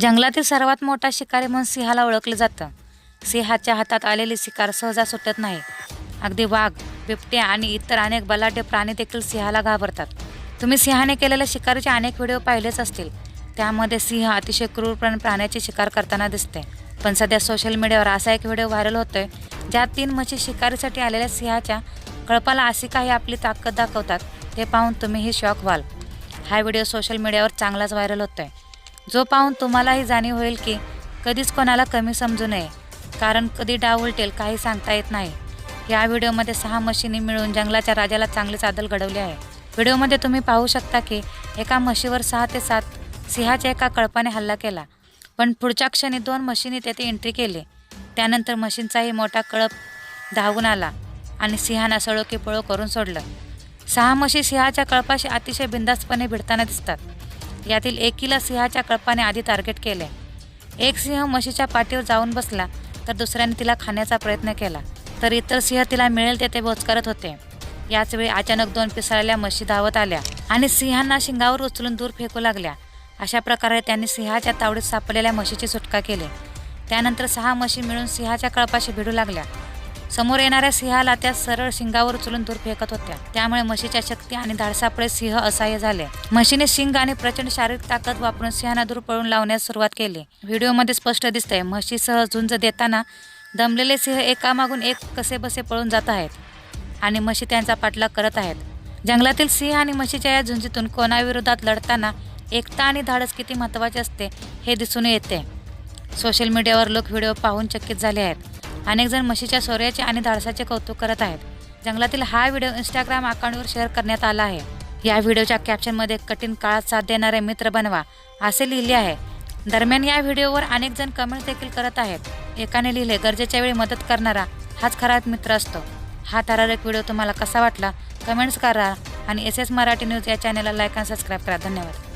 जंगलातील सर्वात मोठा शिकारी म्हणून सिंहाला ओळखलं जातं. सिंहाच्या हातात आलेली शिकार सहजा सुटत नाही. अगदी वाघ बिबट्या आणि इतर अनेक बलाढ्य प्राणी देखील सिंहाला घाबरतात. तुम्ही सिंहाने केलेल्या शिकारीचे अनेक व्हिडिओ पाहिलेच असतील. त्यामध्ये सिंह अतिशय क्रूरपणे प्राण्याची शिकार करताना दिसते पण सध्या सोशल मीडियावर असा एक व्हिडिओ व्हायरल होतोय ज्यात तीन म्हशी शिकारीसाठी आलेल्या सिंहाच्या कळपाला अशी काही आपली ताकद दाखवतात ते पाहून तुम्हीही शॉक व्हाल. हा व्हिडिओ सोशल मीडियावर चांगलाच व्हायरल होतोय. जो पाहून तुम्हालाही जाणीव होईल की कधीच कोणाला कमी समजू नये कारण कधी डाव उलटेल काही सांगता येत नाही. या व्हिडिओमध्ये सहा म्हशींनी मिळून जंगलाच्या राजाला चांगली चादल घडवली आहे. व्हिडिओमध्ये तुम्ही पाहू शकता की एका म्हशीवर सहा ते सात सिंहाच्या एका कळपाने हल्ला केला. पण पुढच्या क्षणी दोन म्हशींनी तेथे एंट्री केली. त्यानंतर म्हशींचाही मोठा कळप धावून आला आणि सिंहाना सळो की पळो करून सोडलं. सहा म्हशी सिंहाच्या कळपाशी अतिशय बिंदास्तपणे भिडताना दिसतात. यातील एकीला सिंहाच्या कळपाने आधी टार्गेट केले. एक सिंह म्हशीच्या पाठीवर जाऊन बसला तर दुसऱ्याने तिला खाण्याचा प्रयत्न केला तर इतर सिंह तिला मिळेल तेथे बोचकारत होते. याच वेळी अचानक दोन पिसाळलेल्या म्हशी धावत आल्या आणि सिंहांना शिंगावर उचलून दूर फेकू लागल्या. अशा प्रकारे त्यांनी सिंहाच्या तावडीत सापडलेल्या म्हशीची सुटका केली. त्यानंतर सहा म्हशी मिळून सिंहाच्या कळपाशी भिडू लागल्या. समोर येणाऱ्या सिंहाला त्या सरळ शिंगावर उचलून दूर फेकत होत्या. त्यामुळे म्हशीच्या शक्ती आणि धाडसापुढे सिंह असहाय्य झाले. म्हशीने शिंग आणि प्रचंड शारीरिक ताकद वापरून सिंहांना दूर पळून लावण्यास सुरुवात केली. व्हिडिओमध्ये स्पष्ट दिसतंय म्हशीसह झुंज देताना दमलेले सिंह एकामागून एक कसे बसे पळून जात आहेत आणि म्हशी त्यांचा पाठलाग करत आहेत. जंगलातील सिंह आणि म्हशीच्या या झुंजीतून कोणाविरोधात लढताना एकता आणि धाडस किती महत्त्वाचे असते हे दिसून येते. सोशल मीडियावर लोक व्हिडिओ पाहून चकित झाले आहेत. अनेक जण म्हशीच्या शौर्याचे आणि धाडसाचे कौतुक करत आहेत. जंगलातील हा व्हिडिओ इंस्टाग्राम अकाउंटवर शेअर करण्यात आला आहे. या व्हिडिओच्या कॅप्शनमध्ये कठीण काळात साथ देणारे मित्र बनवा असे लिहिले आहे. दरम्यान या व्हिडिओवर अनेक जण कमेंट देखील करत आहेत. एकाने लिहिले गरजेच्या वेळी मदत करणारा हाच खरा मित्र असतो. हा थरारक व्हिडिओ तुम्हाला कसा वाटला? कमेंट्स करा आणि एस एस मराठी न्यूज या चॅनलला लाईक आणि सबस्क्राईब करा. धन्यवाद.